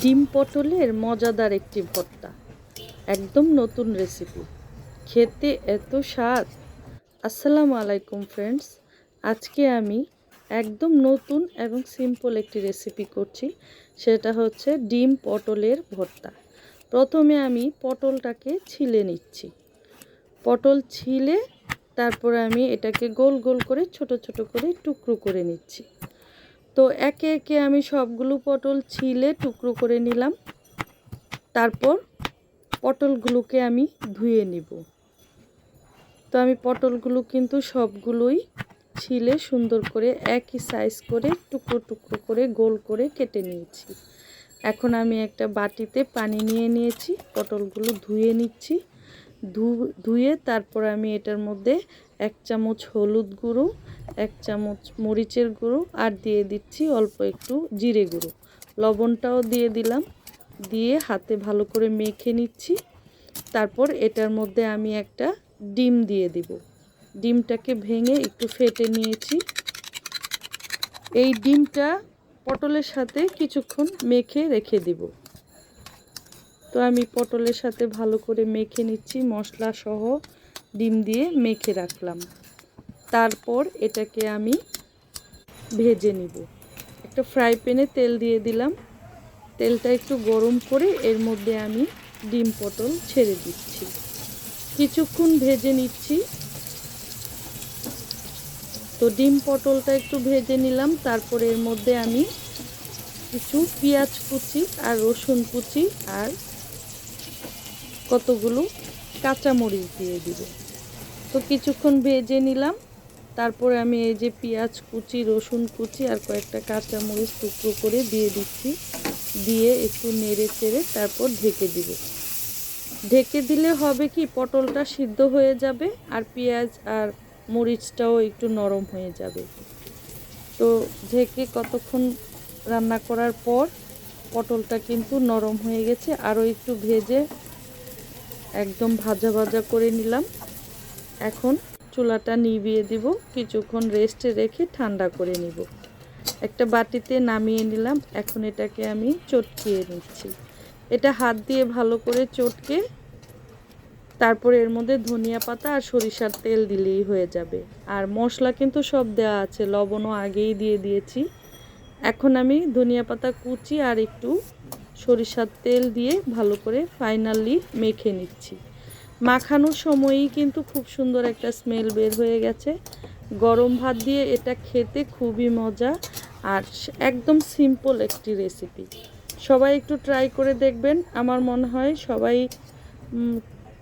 ডিম পটলের মজাদার একটি ভর্তা। একদম নতুন রেসিপি খেতে এত স্বাদ। আসসালামু আলাইকুম ফ্রেন্ডস আজকে আমি একদম নতুন এবং সিম্পল একটি রেসিপি করছি। সেটা হচ্ছে ডিম পটলের ভর্তা। প্রথমে আমি পটলটাকে ছিলে নিচ্ছি। পটল ছিলে, তারপরে আমি এটাকে গোল গোল করে ছোট ছোট করে টুকরো করে নিচ্ছি। তো একে একে আমি সবগুলো পটল ছিলে টুকরো করে নিলাম। তারপর পটলগুলোকে আমি ধুয়ে নিব। তো আমি পটলগুলো কিন্তু সবগুলোই ছিলে সুন্দর করে একই সাইজ করে টুকরো টুকরো করে গোল করে কেটে নিয়েছি। এখন আমি একটা বাটিতে পানি নিয়ে নিয়েছি, পটলগুলো ধুয়ে নিচ্ছি। ধুয়ে তারপর আমি এটার মধ্যে এক চামচ হলুদ গুঁড়ো, এক চামচ মরিচের গুঁড়ো আর দিয়ে দিচ্ছি অল্প একটু জিরে গুঁড়ো। লবণটাও দিয়ে দিলাম, দিয়ে হাতে ভালো করে মেখে নিচ্ছি। তারপর এটার মধ্যে আমি একটা ডিম দিয়ে দিব। ডিমটাকে ভেঙে একটু ফেটে নিয়েছি। এই ডিমটা পটলের সাথে কিছুক্ষণ মেখে রেখে দিব। তো আমি পটলের সাথে ভালো করে মেখে নিচ্ছি মশলা সহ ডিম দিয়ে মেখে রাখলাম। তারপর এটাকে আমি ভেজে নিব। একটা ফ্রাই প্যানে তেল দিয়ে দিলাম। তেলটা একটু গরম করে এর মধ্যে আমি ডিম পটল ছেড়ে দিচ্ছি। কিছুক্ষণ ভেজে নিচ্ছি। তো ডিম পটলটা একটু ভেজে নিলাম। তারপরে এর মধ্যে আমি কিছু পেঁয়াজ কুচি আর রসুন কুচি আর কতগুলো কাঁচামরিচ দিয়ে দিব। তো কিছুক্ষণ ভেজে নিলাম। তারপরে আমি এই যে পেঁয়াজ কুচি, রসুন কুচি আর কয়েকটা কাঁচামরিচ টুকরো করে দিয়ে দিচ্ছি। দিয়ে একটু নেড়ে চেড়ে তারপর ঢেকে দিব। ঢেকে দিলে হবে কি পটলটা সিদ্ধ হয়ে যাবে আর পেঁয়াজ আর মরিচটাও একটু নরম হয়ে যাবে। তো ঢেকে কতক্ষণ রান্না করার পর পটলটা কিন্তু নরম হয়ে গেছে। আরও একটু ভেজে একদম ভাজা ভাজা করে নিলাম। এখন চুলাটা নিভিয়ে দিব। কিছুক্ষণ রেস্টে রেখে ঠান্ডা করে নিব। একটা বাটিতে নামিয়ে নিলাম। এখন এটাকে আমি চটকিয়ে নিচ্ছি। এটা হাত দিয়ে ভালো করে চটকে তারপরে এর মধ্যে ধনিয়া পাতা আর সরিষার তেল দিলেই হয়ে যাবে। আর মশলা কিন্তু সব দেওয়া আছে। লবণও আগেই দিয়ে দিয়েছি। এখন আমি ধনিয়া পাতা কুচি আর একটু সরিষার তেল দিয়ে ভালো করে ফাইনালি মেখে নিচ্ছি। মাখানোর সময়ই কিন্তু খুব সুন্দর একটা স্মেল বের হয়ে গেছে। গরম ভাত দিয়ে এটা খেতে খুবই মজা আর একদম সিম্পল একটি রেসিপি সবাই একটু ট্রাই করে দেখবেন। আমার মনে হয় সবাই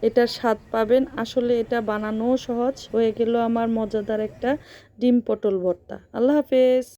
এটার স্বাদ পাবেন। আসলে এটা বানানোও সহজ। হয়ে গেল আমার মজাদার একটা ডিম পটল ভর্তা। আল্লাহ হাফেজ।